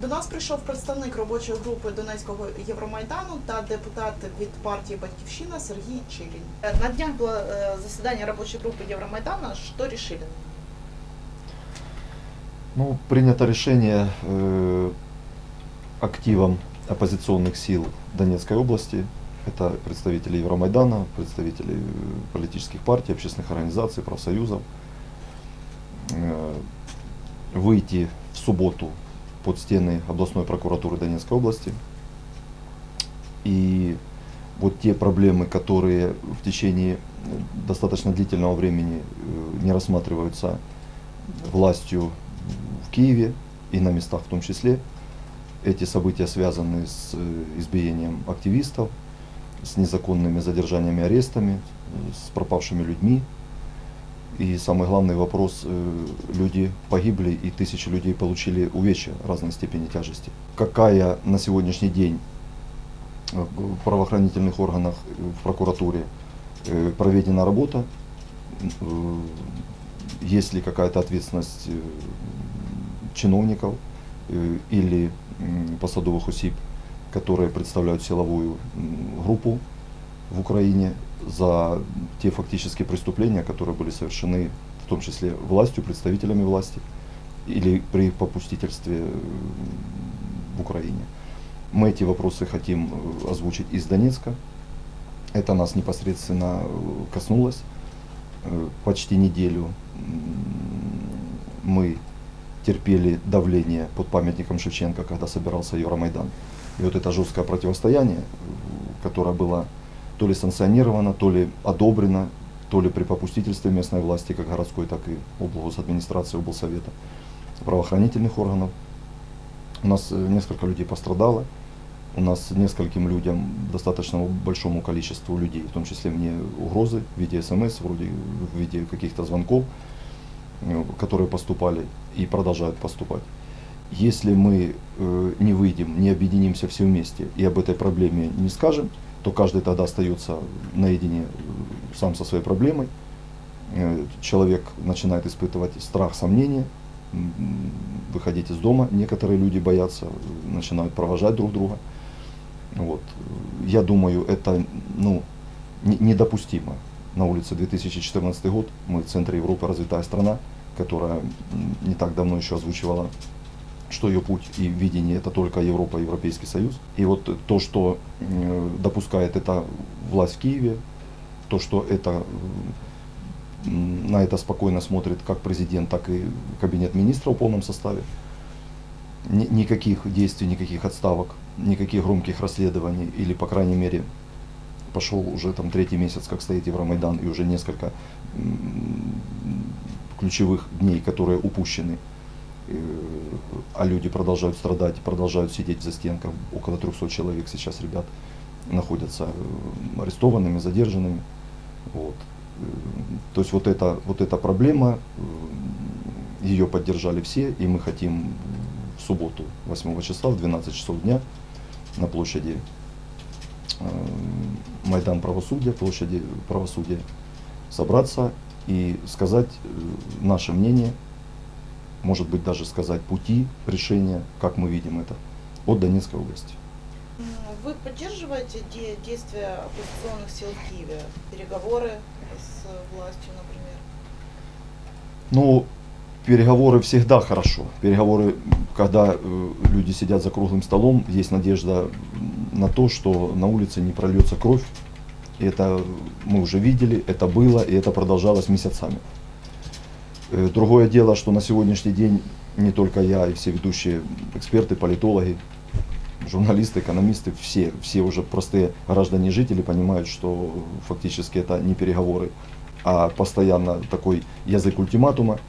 До нас прийшов представник робочої групи Донецького Євромайдану та депутат від партії Батьківщина Сергій Чилін. Е, На днях було е, засідання робочої групи Євромайдана. Що рішили? Ну, принято решение э, активом оппозиционных сил Донецкой области, это представители Евромайдана, представители э, политических партий, общественных организаций, профсоюзов, э, выйти в субботу под стены областной прокуратуры Донецкой области. И вот те проблемы, которые в течение э, достаточно длительного времени э, не рассматриваются властью в Киеве и на местах в том числе. Эти события связаны с э, избиением активистов, с незаконными задержаниями, арестами, с пропавшими людьми. И самый главный вопрос, э, люди погибли и тысячи людей получили увечья разной степени тяжести. Какая на сегодняшний день э, в правоохранительных органах, э, в прокуратуре проведена работа, есть ли какая-то ответственность чиновников или посадовых осіб, которые представляют силовую группу в Украине за те фактические преступления, которые были совершены в том числе властью, представителями власти или при их попустительстве э, в Украине. Мы эти вопросы хотим э, озвучить из Донецка. Это нас непосредственно э, коснулось. Почти неделю мы терпели давление под памятником Шевченко, когда собирался Евромайдан. И вот это жесткое противостояние, которое было то ли санкционировано, то ли одобрено, то ли при попустительстве местной власти, как городской, так и администрации облсовета, правоохранительных органов. У нас э, несколько людей пострадало. У нас нескольким людям, достаточно большому количеству людей, в том числе мне угрозы в виде смс, вроде в виде каких-то звонков, э, которые поступали и продолжают поступать. Если мы э, не выйдем, не объединимся все вместе и об этой проблеме не скажем, то каждый тогда остается наедине э, сам со своей проблемой. Э, Человек начинает испытывать страх, сомнения, выходить из дома. Некоторые люди боятся, э, начинают провожать друг друга. Вот. Я думаю, это ну, не- недопустимо. На улице 2014 год, мы в центре Европы развитая страна, которая не так давно еще озвучивала, что ее путь и видение это только Европа, Европейский Союз. И вот то, что э, допускает эта власть в Киеве, то, что это на это спокойно смотрит как президент, так и кабинет министров в полном составе. Ни- никаких действий, никаких отставок, никаких громких расследований или, по крайней мере, пошел уже там третий месяц, как стоит Евромайдан, и уже несколько ключевых дней, которые упущены, а люди продолжают страдать, продолжают сидеть в застенках. Около 300 человек сейчас ребят находятся э, арестованными, задержанными. Вот. Э, То есть вот эта, вот эта проблема, э, ее поддержали все, и мы хотим в субботу, 8 числа, в 12 часов дня на площади э, Майдан правосудия, площади правосудия, собраться и сказать э, наше мнение, может быть даже сказать пути решения, как мы видим это, от Донецкой области. Вы поддерживаете де- действия оппозиционных сил в Киеве? Переговоры с властью, например? Ну, переговоры всегда хорошо. Переговоры, когда э, люди сидят за круглым столом, есть надежда на то, что на улице не прольется кровь. Это мы уже видели, это было, и это продолжалось месяцами. Э, Другое дело, что на сегодняшний день не только я, и все ведущие эксперты, политологи, журналисты, экономисты, все, все уже простые граждане жители понимают, что фактически это не переговоры, а постоянно такой язык ультиматума.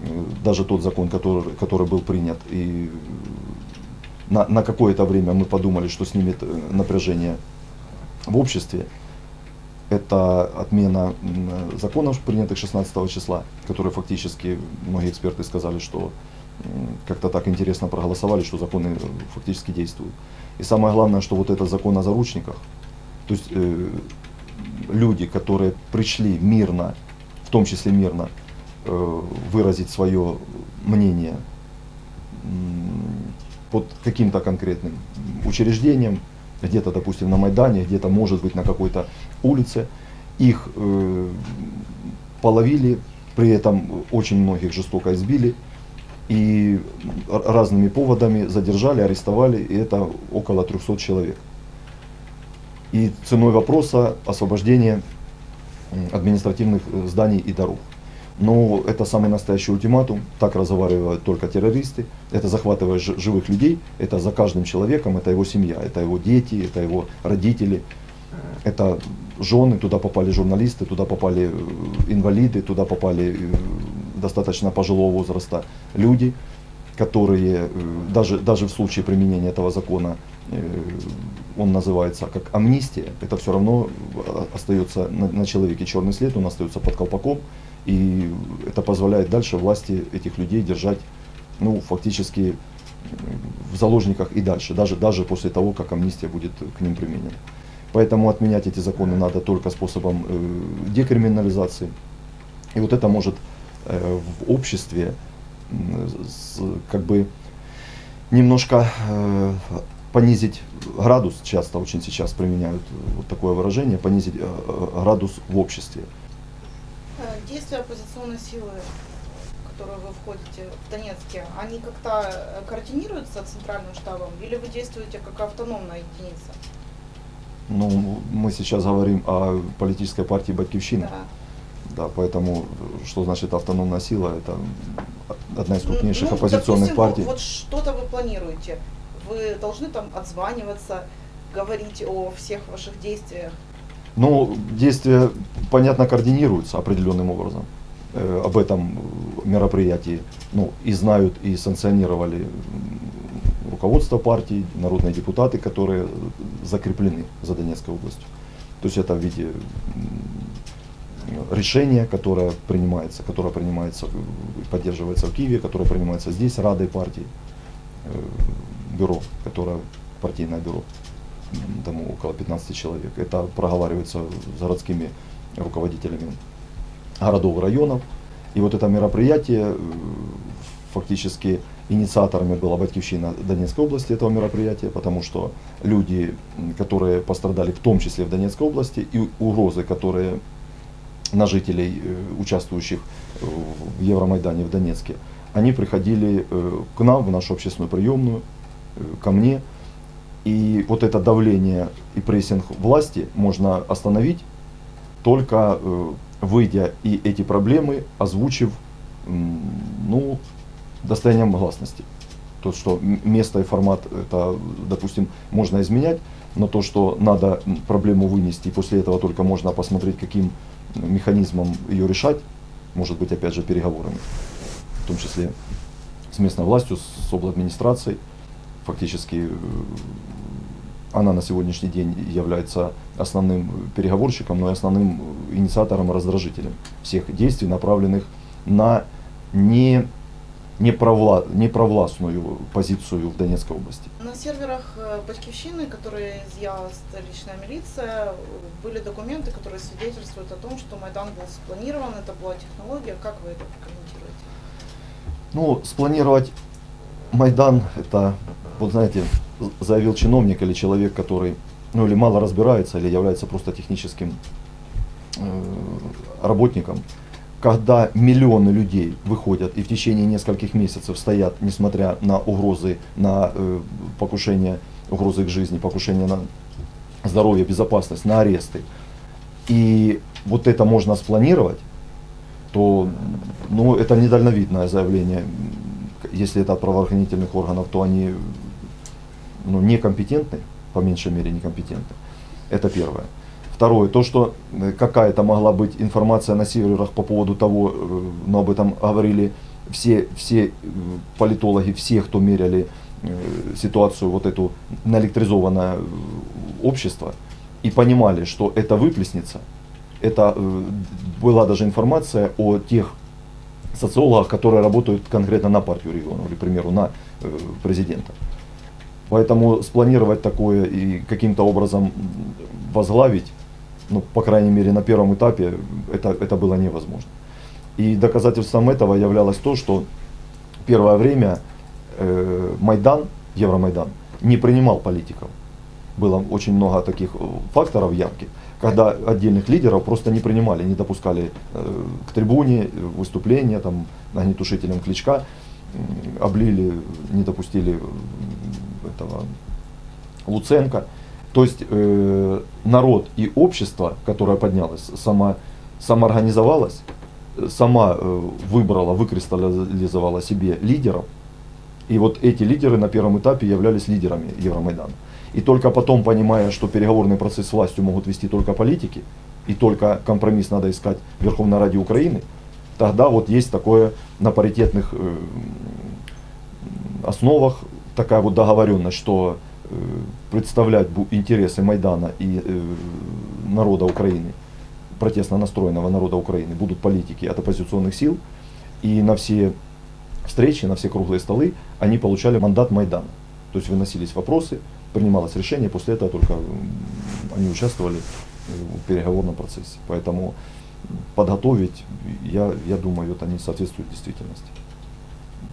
Э, Даже тот закон, который, который был принят, и на, на какое-то время мы подумали, что снимет э, напряжение в обществе, это отмена законов, принятых 16 числа, которые фактически, многие эксперты сказали, что как-то так интересно проголосовали, что законы э, фактически действуют. И самое главное, что вот этот закон о заручниках, то есть э, люди, которые пришли мирно, в том числе мирно, э, выразить свое мнение, под каким-то конкретным учреждением, где-то, допустим, на Майдане, где-то, может быть, на какой-то улице. Их э, половили, при этом очень многих жестоко избили и разными поводами задержали, арестовали, и это около 300 человек. И ценой вопроса освобождение административных э, зданий и дорог. Но это самый настоящий ультиматум, так разговаривают только террористы, это захватывая жи- живых людей, это за каждым человеком, это его семья, это его дети, это его родители, это жены, туда попали журналисты, туда попали э, инвалиды, туда попали э, достаточно пожилого возраста люди, которые э, даже, даже в случае применения этого закона, он называется как амнистия, это все равно остается на, на человеке черный след, он остается под колпаком, и это позволяет дальше власти этих людей держать, ну, фактически э, в заложниках и дальше, даже, даже после того, как амнистия будет к ним применена. Поэтому отменять эти законы надо только способом э, декриминализации. И вот это может э, в обществе м, с- как бы немножко э, понизить градус, часто очень сейчас применяют вот такое выражение, понизить э, э, градус в обществе. Э, Действия оппозиционной силы, в которую вы входите в Донецке, они как-то э, координируются центральным штабом или вы действуете как автономная единица? Ну, мы сейчас говорим о политической партии Батьковщина. Да. Да, поэтому что значит автономная сила? Это одна из Ну, крупнейших ну, оппозиционных допустим, партий. Вот что-то вы планируете. Вы должны там отзваниваться, говорить о всех ваших действиях. Ну, действия, понятно, координируются определенным образом. Э, об этом мероприятии ну, и знают, и санкционировали руководство партии, народные депутаты, которые закреплены за Донецкой областью. То есть это в виде решения, которое принимается, которое принимается, поддерживается в Киеве, которое принимается здесь Радой партии, э, бюро, которое партийное бюро там около 15 человек. Это проговаривается с городскими руководителями городов районов. И вот это мероприятие, э, фактически инициаторами была Батьковщина Донецкой области этого мероприятия, потому что люди, которые пострадали в том числе в Донецкой области, и угрозы, которые на жителей, э, участвующих э, в Евромайдане в Донецке, они приходили к нам, в нашу общественную приемную, ко мне, и вот это давление и прессинг власти можно остановить, только э, выйдя и эти проблемы озвучив ну, достоянием гласности. То, что место и формат, это, допустим, можно изменять, но то, что надо проблему вынести, и после этого только можно посмотреть, каким механизмом ее решать, может быть, опять же, переговорами, в том числе с местной властью, с обладминистрацией. Фактически э, она на сегодняшний день является основным переговорщиком, но и основным инициатором и раздражителем всех действий, направленных на не, непровла, непровластную позицию в Донецкой области. На серверах э, Батьковщины, которые изъяла столичная милиция, э, были документы, которые свидетельствуют о том, что Майдан был спланирован, это была технология. Как вы это прокомментируете? Ну, спланировать Майдан, это, вот знаете, заявил чиновник или человек, который, ну, или мало разбирается, или является просто техническим э, работником, когда миллионы людей выходят и в течение нескольких месяцев стоят, несмотря на угрозы, на э, покушение, угрозы их жизни, покушение на здоровье, безопасность, на аресты, и вот это можно спланировать, то ну, это недальновидное заявление. Если это от правоохранительных органов, то они ну, некомпетентны, по меньшей мере некомпетентны. Это первое. Второе, то, что э, какая-то могла быть информация на серверах по поводу того, э, но об этом говорили все, все э, политологи, все, кто меряли ситуацию вот эту наэлектризованное общество, и понимали, что это выплеснется. Это была даже информация о тех социологах, которые работают конкретно на партию региона, или, к примеру, на президента. Поэтому спланировать такое и каким-то образом возглавить, ну, по крайней мере, на первом этапе, это, это было невозможно. И доказательством этого являлось то, что первое время э, Майдан Евромайдан, не принимал политиков. Было очень много таких э, факторов явки, когда отдельных лидеров просто не принимали, не допускали э, к трибуне, э, выступления, там, огнетушителем Кличка, м, облили, не допустили этого Луценко. То есть э, народ и общество, которое поднялось, само, самоорганизовалось, сама э, выбрала, выкристаллизовала себе лидеров. И вот эти лидеры на первом этапе являлись лидерами Евромайдана. И только потом, понимая, что переговорный процесс с властью могут вести только политики, и только компромисс надо искать в Верховной Раде Украины, тогда вот есть такое на паритетных э, основах такая вот договоренность, что э, представлять интересы Майдана и э, народа Украины, протестно настроенного народа Украины, будут политики от оппозиционных сил, и на все встречи, на все круглые столы они получали мандат Майдана. То есть выносились вопросы, принималось решение, после этого только они участвовали э, в переговорном процессе. Поэтому подготовить, я, я думаю, это не соответствует действительности.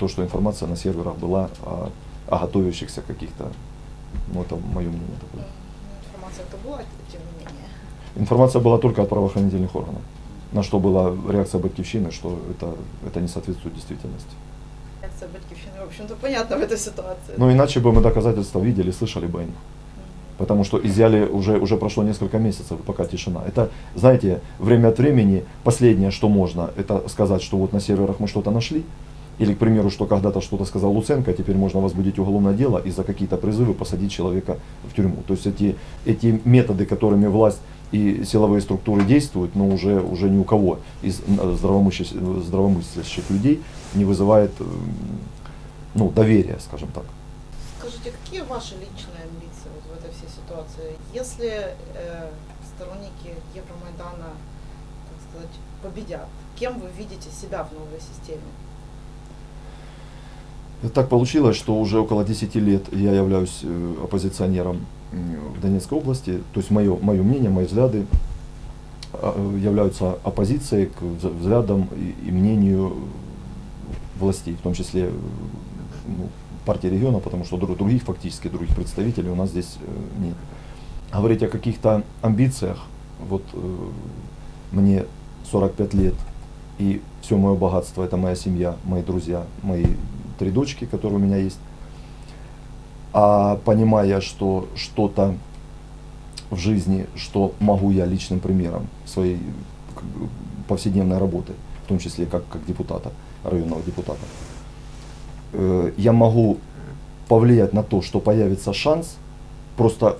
То, что информация на серверах была о, о готовящихся каких-то, ну это мое мнение такое. Информация это была, тем не менее. Информация была только от правоохранительных органов. На что была реакция Батьковщины, что это, это не соответствует действительности. Реакция Батькивщины, в общем-то, понятна в этой ситуации. Но иначе бы мы доказательства видели, слышали бы о них. Потому что изъяли уже, уже прошло несколько месяцев, пока тишина. Это, знаете, время от времени последнее, что можно, это сказать, что вот на серверах мы что-то нашли. Или, к примеру, что когда-то что-то сказал Луценко, а теперь можно возбудить уголовное дело и за какие-то призывы посадить человека в тюрьму. То есть эти, эти методы, которыми власть и силовые структуры действуют, но уже, уже ни у кого из м, здравомыслящих, здравомыслящих людей не вызывает м, ну, доверия, скажем так. Скажите, какие ваши личные амбиции вот в этой всей ситуации? Если э, сторонники Евромайдана, так сказать, победят, кем вы видите себя в новой системе? Так получилось, что уже около 10 лет я являюсь э, оппозиционером в Донецкой области. То есть мое, мое мнение, мои взгляды а, э, являются оппозицией к вз- взглядам и, и мнению властей, в том числе э, ну, партии региона, потому что друг- других фактически других представителей у нас здесь нет. Говорить о каких-то амбициях, вот мне 45 лет, и все мое богатство это моя семья, мои друзья, мои три дочки, которые у меня есть. А понимая, что что-то в жизни, что могу я личным примером своей повседневной работы, в том числе как, как депутата, районного депутата, э, я могу повлиять на то, что появится шанс, просто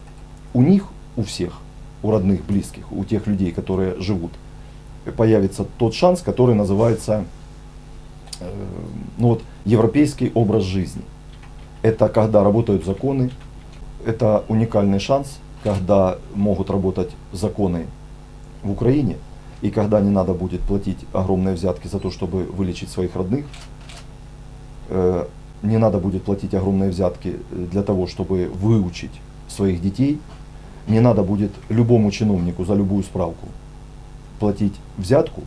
у них, у всех, у родных, близких, у тех людей, которые живут, появится тот шанс, который называется э, ну вот, европейский образ жизни. Это когда работают законы, это уникальный шанс, когда могут работать законы в Украине, и когда не надо будет платить огромные взятки за то, чтобы вылечить своих родных, э, не надо будет платить огромные взятки для того, чтобы выучить своих детей, не надо будет любому чиновнику за любую справку платить взятку,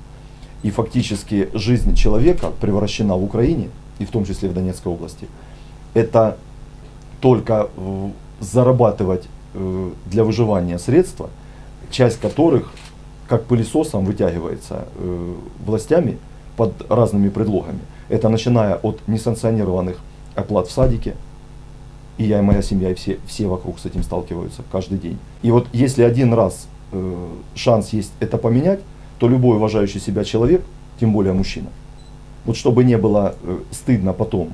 и фактически жизнь человека превращена в Украине, и в том числе в Донецкой области, это только зарабатывать э, для выживания средства, часть которых как пылесосом вытягивается э, властями под разными предлогами. Это начиная от несанкционированных оплат в садике, и я, и моя семья, и все, все вокруг с этим сталкиваются каждый день. И вот если один раз э, шанс есть это поменять, то любой уважающий себя человек, тем более мужчина, вот чтобы не было э, стыдно потом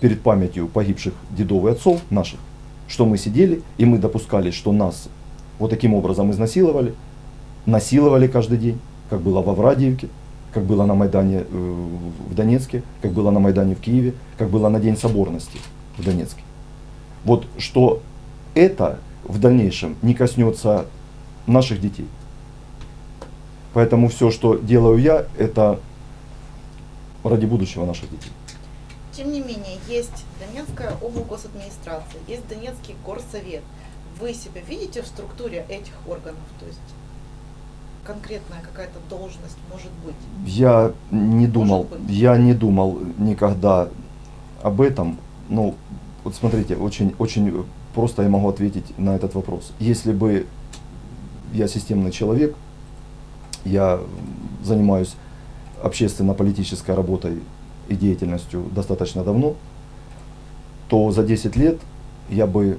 перед памятью погибших дедов и отцов наших, что мы сидели и мы допускали, что нас вот таким образом изнасиловали, насиловали каждый день, как было во Врадиевке, как было на Майдане э, в Донецке, как было на Майдане в Киеве, как было на День соборности в Донецке. Вот что это в дальнейшем не коснется наших детей. Поэтому все, что делаю я, это ради будущего наших детей. Тем не менее, есть Донецкая облгосадминистрация, есть Донецкий горсовет. Вы себя видите в структуре этих органов? То есть конкретная какая-то должность может быть? Я не думал, я не думал никогда об этом. Ну, вот смотрите, очень, очень просто я могу ответить на этот вопрос. Если бы я системный человек, я занимаюсь общественно-политической работой и деятельностью достаточно давно, то за 10 лет я бы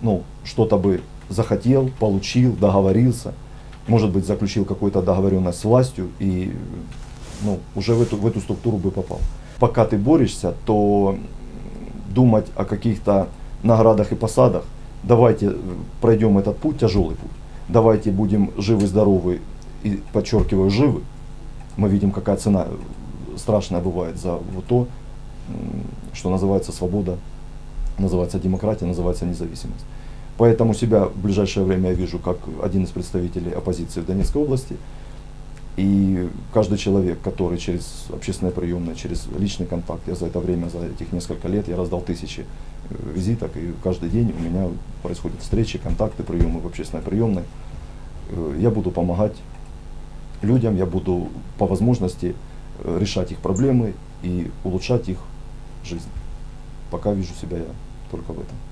ну, что-то бы захотел, получил, договорился, может быть, заключил какую-то договоренность с властью и ну, уже в эту, в эту структуру бы попал. Пока ты борешься, то думать о каких-то наградах и посадах, давайте пройдем этот путь, тяжелый путь, давайте будем живы, здоровы и, подчеркиваю, живы. Мы видим, какая цена страшная бывает за вот то, что называется свобода, называется демократия, называется независимость. Поэтому себя в ближайшее время я вижу как один из представителей оппозиции в Донецкой области. И каждый человек, который через общественное приемное, через личный контакт, я за это время, за этих несколько лет, я раздал тысячи э, визиток, и каждый день у меня происходят встречи, контакты, приемы в общественной приемной. Э, Я буду помогать людям, я буду по возможности э, решать их проблемы и улучшать их жизнь. Пока вижу себя я только в этом.